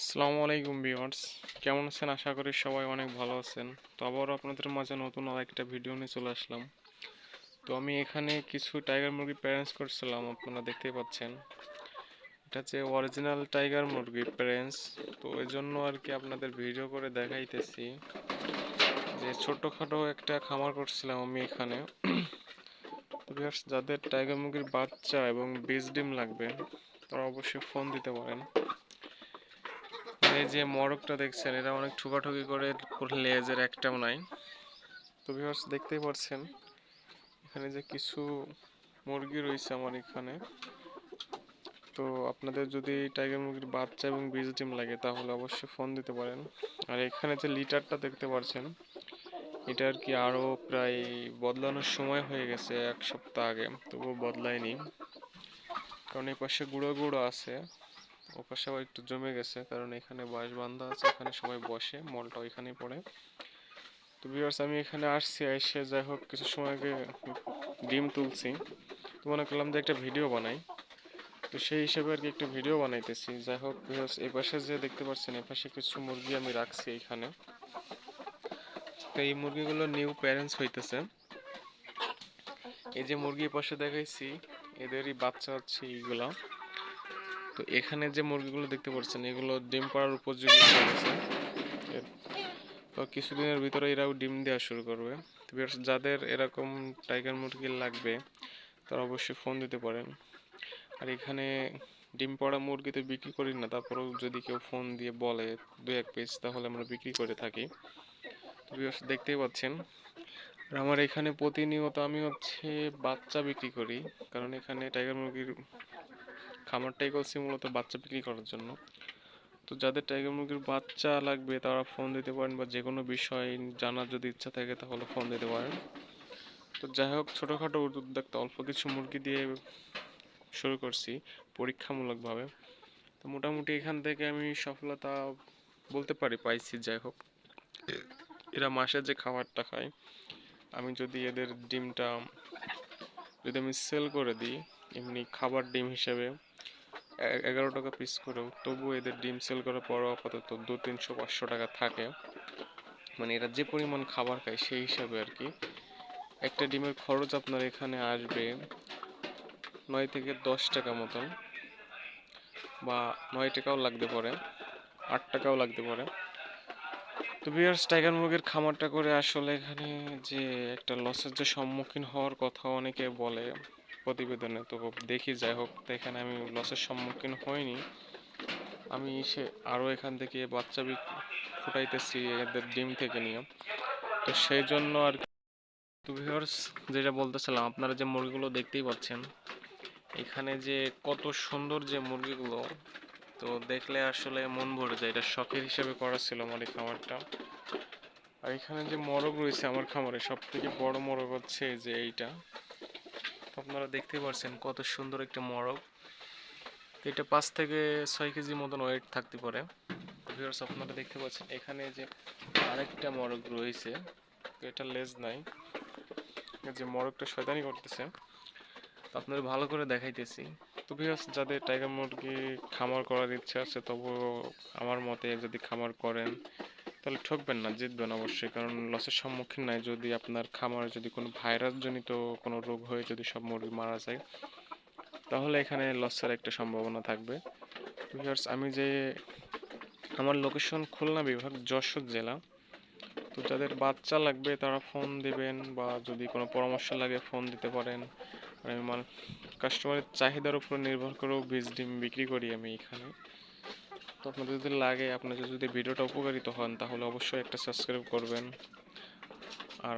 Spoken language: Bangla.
আসসালামু আলাইকুম ভিউয়ার্স। কেমন আছেন? আশা করি সবাই অনেক ভালো আছেন। তো আবারও আপনাদের মাঝে নতুন আর একটা ভিডিও নিয়ে চলে আসলাম। তো আমি এখানে কিছু টাইগার মুরগি প্যারেন্টস করছিলাম আপনারা দেখতেই পাচ্ছেন। এটা হচ্ছে অরিজিনাল টাইগার মুরগি প্যারেন্টস। তো ওই জন্য আর কি আপনাদের ভিডিও করে দেখাইতেছি। যে ছোটোখাটো একটা খামার করছিলাম আমি এখানে। viewers, যাদের টাইগার মুরগির বাচ্চা এবং বীজ ডিম লাগবে তারা অবশ্যই ফোন দিতে পারেন। এই যে মরকটা দেখছেন, এটা অনেক ঠুকাঠুকি করে লেজের একটাও নাই। তো ভিউয়ার্স দেখতেই পাচ্ছেন এখানে যে কিছু মুরগি রয়েছে আমার এখানে। তো আপনাদের যদি টাইগার মুরগির বাচ্চা এবং বীজ ডিম লাগে, তাহলে অবশ্যই ফোন দিতে পারেন। আর এখানে যে লিটারটা দেখতে পাচ্ছেন এটা আর কি আরও প্রায় বদলানোর সময় হয়ে গেছে এক সপ্তাহ আগে, তবুও বদলায়নি। কারণ এই পাশে গুঁড়ো গুঁড়ো আছে। ও পাশে আবার একটু জমে গেছে, কারণ এখানে বাঁশ বান্ধা আছে, এখানে সবাই বসে মলটা ওইখানেই পড়ে। তো ভিউয়ার্স আমি এখানে আসছি, এসে যাই হোক, কিছু সময় আগে ডিম তুলছি। তো মনে করলাম যে একটা ভিডিও বানাই। তো সেই হিসেবে আর কি একটা ভিডিও বানাইতেছি। যাই হোক এই পাশে যে দেখতে পাচ্ছেন, এই পাশে কিছু মুরগি আমি রাখছি এখানে। তো এই মুরগিগুলো নিউ প্যারেন্টস হইতেছে। এই যে মুরগির পাশে দেখাইছি, এদেরই বাচ্চা হচ্ছে এইগুলা। তো এখানে যে মুরগিগুলো দেখতে পাচ্ছেন, এগুলো ডিম পাড়ার উপযোগী তো কিছুদিনের ভিতরে এরাও ডিম দেওয়া শুরু করবে। যাদের এরকম টাইগার মুরগি লাগবে, তারা অবশ্যই ফোন দিতে পারেন। আর এখানে ডিম পাড়া মুরগি তো বিক্রি করি না, তারপরেও যদি কেউ ফোন দিয়ে বলে দু এক পিস তাহলে আমরা বিক্রি করে থাকি। তো দেখতেই পাচ্ছেন আর আমার এখানে প্রতিনিয়ত আমি হচ্ছে বাচ্চা বিক্রি করি, কারণ এখানে টাইগার মুরগির খামারটাই করছি মূলত বাচ্চা বিক্রি করার জন্য। তো যাদের টাইগার মুরগির বাচ্চা লাগবে, তারা ফোন দিতে পারেন বা যে কোনো বিষয় জানার যদি ইচ্ছা থাকে, তাহলে ফোন দিতে পারেন। তো যাই হোক, ছোটোখাটো উদ্যোক্তা, অল্প কিছু মুরগি দিয়ে শুরু করছি, পরীক্ষামূলকভাবে। তো মোটামুটি এখান থেকে আমি সফলতা বলতে পারি, পাইছি, যাই হোক। এরা মাসে যে খাবারটা খায়, আমি যদি এদের ডিমটা, যদি আমি সেল করে দিই, এমনি খাবার ডিম হিসেবে এগারো টাকা পিস করেও, তবুও এদের ডিম সেল করার পরও আপাতত দু তিনশো পাঁচশো টাকা থাকে। মানে এরা যে পরিমাণ খাবার খায় সেই হিসাবে আর কি। একটা ডিমের খরচ আপনার এখানে আসবে নয় থেকে দশ টাকা মতন বা নয় টাকাও লাগতে পারে, আট টাকাও লাগতে পারে। তো বিয়ার্স টাইগার মুরগির খামারটা করে আসলে এখানে যে একটা লসের যে সম্মুখীন হওয়ার কথা অনেকে বলে প্রতিবেদনে। তো দেখি, যাই হোক, তো এখানে আমি লসের সম্মুখীন হইনি। আমি সে আরও এখান থেকে বাচ্চা ফুটাইতেছি এদের ডিম থেকে নিয়ে। তো সেই জন্য আর তো ভিউয়ার্স যেটা বলতেছিলাম, আপনারা যে মুরগিগুলো দেখতেই পাচ্ছেন, এখানে যে কত সুন্দর যে মুরগিগুলো, তো দেখলে আসলে মন ভরে যায়। এটা শখের হিসেবে করা ছিল আমার এই খামারটা। আর এখানে যে মরগ রয়েছে আমার খামারে সব থেকে বড় মরগ হচ্ছে যে এইটা। আপনারা দেখতে পাচ্ছেন কত সুন্দর একটা মরগ তো এটা পাঁচ থেকে ছয় কেজি মতন ওয়েট থাকতে পারে। ভিউয়ার্স আপনারা দেখতে পাচ্ছেন এখানে যে আরেকটা মরগ রয়েছে, এটা লেজ নাই। যে মরগটা শয়তানি করতেছে। আপনাদের ভালো করে দেখাইতেছি। তো ভিউয়ার্স যাদের টাইগার মুরগি খামার করার ইচ্ছা আছে তবু আমার মতে যদি খামার করেন তাহলে ঠকবেন না, জিতবেন অবশ্যই। কারণ লসের সম্মুখীন নাই যদি আপনার খামারে যদি কোনো ভাইরাস জনিত কোনো রোগ হয়ে যদি সব মুরগি মারা যায়, তাহলে এখানে লসের একটা সম্ভাবনা থাকবে। ভিউয়ার্স আমি যে আমার লোকেশন খুলনা বিভাগ যশোর জেলা, তো যাদের বাচ্চা লাগবে তারা ফোন দিবেন বা যদি কোনো পরামর্শ লাগে ফোন দিতে পারেন। আমি মান কাস্টমারের চাহিদার উপর নির্ভর করেও বীজ ডিম বিক্রি করি আমি এখানে। তো আপনাদের যদি লাগে আপনাদের যদি ভিডিওটা উপকারিত হন, তাহলে অবশ্যই একটা সাবস্ক্রাইব করবেন। আর